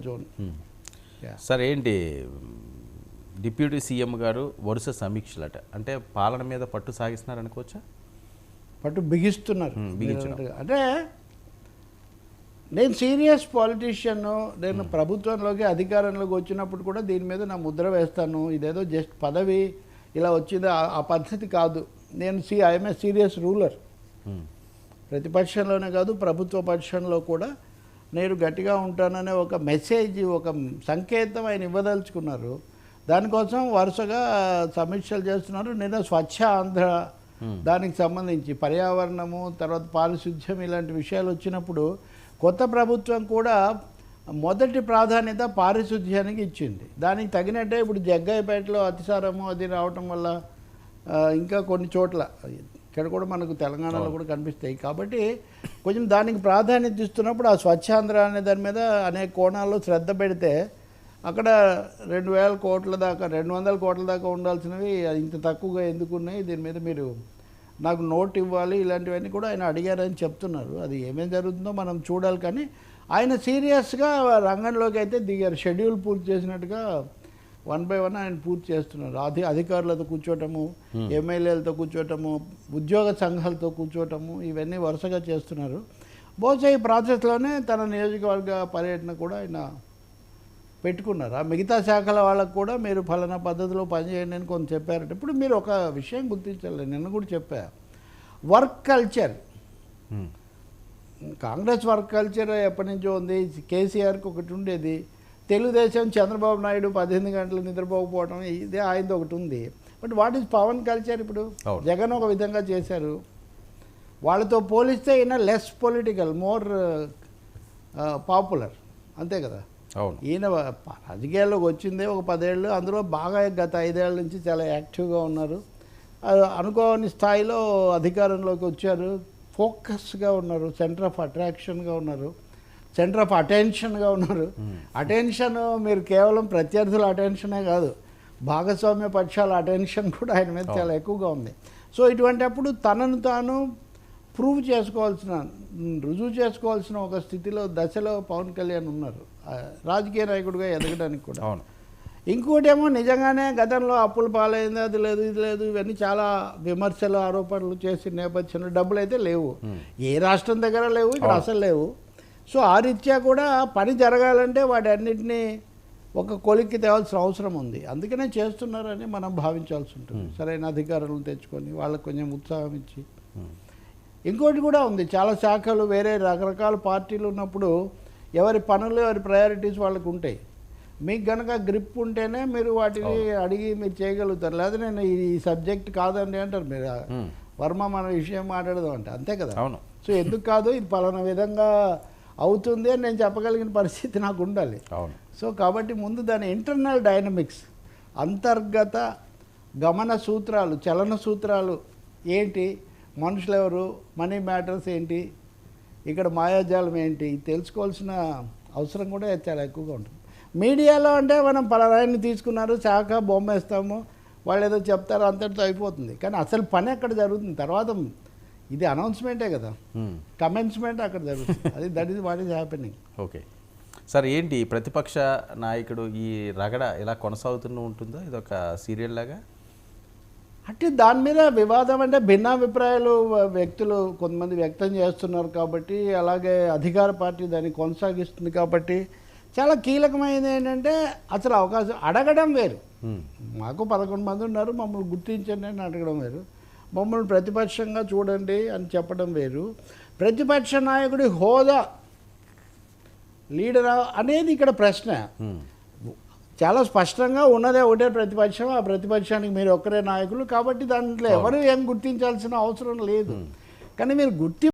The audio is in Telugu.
జోన్. సార్ ఏంటి? డిప్యూటీ సీఎం గారు వరుస సమీక్షలట. అంటే పాలన మీద పట్టు సాగిస్తున్నారు అనుకోవచ్చా? పట్టు బిగిస్తున్నారు. అంటే నేను సీరియస్ పాలిటీషియన్ నేను ప్రభుత్వంలోకి అధికారంలోకి వచ్చినప్పుడు కూడా దీని మీద నా ముద్ర వేస్తాను. ఇదేదో జస్ట్ పదవి ఇలా వచ్చింది ఆ- పద్ధతి కాదు. నేను see I'm a serious ruler. ప్రతిపక్షంలోనే కాదు ప్రభుత్వ పక్షంలో కూడా నేను గట్టిగా ఉంటాననే ఒక మెసేజ్ ఒక సంకేతం ఆయన ఇవ్వదలుచుకున్నారు. దానికోసం వరుసగా సమీక్షలు చేస్తున్నారు. నిన్న స్వచ్ఛ ఆంధ్ర దానికి సంబంధించి పర్యావరణము తర్వాత పారిశుద్ధ్యం ఇలాంటి విషయాలు వచ్చినప్పుడు కొత్త ప్రభుత్వం కూడా మొదటి ప్రాధాన్యత పారిశుద్ధ్యానికి ఇచ్చింది. దానికి తగినట్టే ఇప్పుడు జగ్గాయపేటలో అతిసారము అది రావటం వల్ల ఇంకా కొన్ని చోట్ల ఇక్కడ కూడా మనకు తెలంగాణలో కూడా కనిపిస్తాయి. కాబట్టి కొంచెం దానికి ప్రాధాన్యత ఇస్తున్నప్పుడు ఆ స్వచ్ఛాంధ్ర అనే దాని మీద అనేక కోణాల్లో శ్రద్ధ పెడితే అక్కడ రెండు వేల కోట్ల దాకా రెండు వందల కోట్ల దాకా ఉండాల్సినవి ఇంత తక్కువగా ఎందుకు ఉన్నాయి? దీని మీద మీరు నాకు నోట్ ఇవ్వాలి ఇలాంటివన్నీ కూడా ఆయన అడిగారని చెప్తున్నారు. అది ఏమేం జరుగుతుందో మనం చూడాలి కానీ ఆయన సీరియస్గా రంగంలోకి అయితే దిగారు. షెడ్యూల్ పూర్తి చేసినట్టుగా వన్ బై వన్ ఆయన పూర్తి చేస్తున్నారు. అధి అధికారులతో కూర్చోటము ఎమ్మెల్యేలతో కూర్చోటము ఉద్యోగ సంఘాలతో కూర్చోటము ఇవన్నీ వరుసగా చేస్తున్నారు. బహుశా ఈ ప్రాసెస్లోనే తన నియోజకవర్గ పర్యటన కూడా ఆయన పెట్టుకున్నారు. ఆ మిగతా శాఖల వాళ్ళకు కూడా మీరు ఫలానా పద్ధతిలో పనిచేయండి అని కొంత చెప్పారట. ఇప్పుడు మీరు ఒక విషయం గుర్తించాలి. నిన్న కూడా చెప్పా. Work culture. Um, Congress work culture ఎప్పటి నుంచో ఉంది. కేసీఆర్కి ఒకటి ఉండేది. తెలుగుదేశం చంద్రబాబు నాయుడు పద్దెనిమిది గంటలు నిద్రపోకపోవడం ఇదే ఆయనది ఒకటి ఉంది. But what is Pawan culture ఇప్పుడు. జగన్ ఒక విధంగా చేశారు. వాళ్ళతో పోలిస్తే ఈయన లెస్ పొలిటికల్ మోర్ పాపులర్ అంతే కదా? అవును. ఈయన రాజకీయాల్లోకి వచ్చిందే ఒక పదేళ్ళు అందులో బాగా గత ఐదేళ్ళ నుంచి చాలా యాక్టివ్గా ఉన్నారు. అనుకోని స్థాయిలో అధికారంలోకి వచ్చారు. ఫోకస్గా ఉన్నారు సెంటర్ ఆఫ్ అట్రాక్షన్గా ఉన్నారు. సెంటర్ ఆఫ్ అటెన్షన్గా ఉన్నారు. అటెన్షన్ మీరు కేవలం ప్రత్యర్థుల అటెన్షనే కాదు భాగస్వామ్య పక్షాల అటెన్షన్ కూడా ఆయన మీద చాలా ఎక్కువగా ఉంది. సో ఇటువంటి అప్పుడు తనను తాను ప్రూవ్ చేసుకోవాల్సిన రుజువు చేసుకోవాల్సిన ఒక స్థితిలో దశలో పవన్ కళ్యాణ్ ఉన్నారు. రాజకీయ నాయకుడిగా ఎదగడానికి కూడా. అవును. ఇంకోటేమో నిజంగానే గతంలో అప్పుల పాలైంది అది లేదు ఇది లేదు ఇవన్నీ చాలా విమర్శలు ఆరోపణలు చేసిన నేపథ్యంలో డబ్బులు అయితే లేవు ఏ రాష్ట్రం దగ్గర లేవు ఇక్కడ అసలు లేవు. సో ఆ రీత్యా కూడా పని జరగాలంటే వాటి అన్నిటినీ ఒక కొలిక్కి తేవాల్సిన అవసరం ఉంది. అందుకనే చేస్తున్నారని మనం భావించాల్సి ఉంటుంది. సరైన అధికారులను తెచ్చుకొని వాళ్ళకి కొంచెం ఉత్సాహం ఇచ్చి. ఇంకోటి కూడా ఉంది. చాలా శాఖలు వేరే రకరకాల పార్టీలు ఉన్నప్పుడు ఎవరి పనులు ఎవరి ప్రయారిటీస్ వాళ్ళకు ఉంటాయి. మీకు గనక గ్రిప్ ఉంటేనే మీరు వాటిని అడిగి మీరు చేయగలుగుతారు. లేదా నేను ఈ సబ్జెక్ట్ కాదండి అంటారు మీరు. వర్మ మన విషయం మాట్లాడదాం అంటే అంతే కదా? అవును. సో ఎందుకు కాదు? ఇది పలానా విధంగా అవుతుంది అని నేను చెప్పగలిగిన పరిస్థితి నాకు ఉండాలి. అవును. సో కాబట్టి ముందు దాని ఇంటర్నల్ డైనమిక్స్ అంతర్గత గమన సూత్రాలు చలన సూత్రాలు ఏంటి మనుషులు ఎవరు మనీ మ్యాటర్స్ ఏంటి ఇక్కడ మాయాజాలం ఏంటి తెలుసుకోవాల్సిన అవసరం కూడా చాలా ఎక్కువగా ఉంటుంది. మీడియాలో అంటే మనం పలానాయన్ని తీసుకున్నారు శాఖ బొమ్మ వేస్తాము వాళ్ళు ఏదో చెప్తారు అంతటితో అయిపోతుంది. కానీ అసలు పని అక్కడ జరుగుతుంది? తర్వాత ఇది అనౌన్స్మెంటే కదా. కమెన్స్మెంట్ అక్కడ జరుగుతుంది. అది that is what is happening okay sir ఏంటి ప్రతిపక్ష నాయకుడు ఈ రగడ ఇలా కొనసాగుతూ ఉంటుందో? ఇదొక సీరియల్ లాగా? అంటే దాని మీద వివాదం అంటే భిన్నాభిప్రాయాలు వ్యక్తులు కొంతమంది వ్యక్తం చేస్తున్నారు కాబట్టి అలాగే అధికార పార్టీ దాన్ని కొనసాగిస్తుంది కాబట్టి చాలా కీలకమైనది ఏంటంటే అసలు అవకాశం అడగడం వేరు. ఉమ్, మాకు పదకొండు మంది ఉన్నారు మమ్మల్ని గుర్తించండి అని అడగడం వేరు. మమ్మల్ని ప్రతిపక్షంగా చూడండి అని చెప్పడం వేరు. ప్రతిపక్ష నాయకుడి హోదా లీడరా అనేది ఇక్కడ ప్రశ్న. చాలా స్పష్టంగా ఉన్నదే ఒకటే ప్రతిపక్షం ఆ ప్రతిపక్షానికి మీరు ఒక్కరే నాయకులు కాబట్టి దాంట్లో ఎవరు ఏం గుర్తించాల్సిన అవసరం లేదు. కానీ మీరు గుర్తి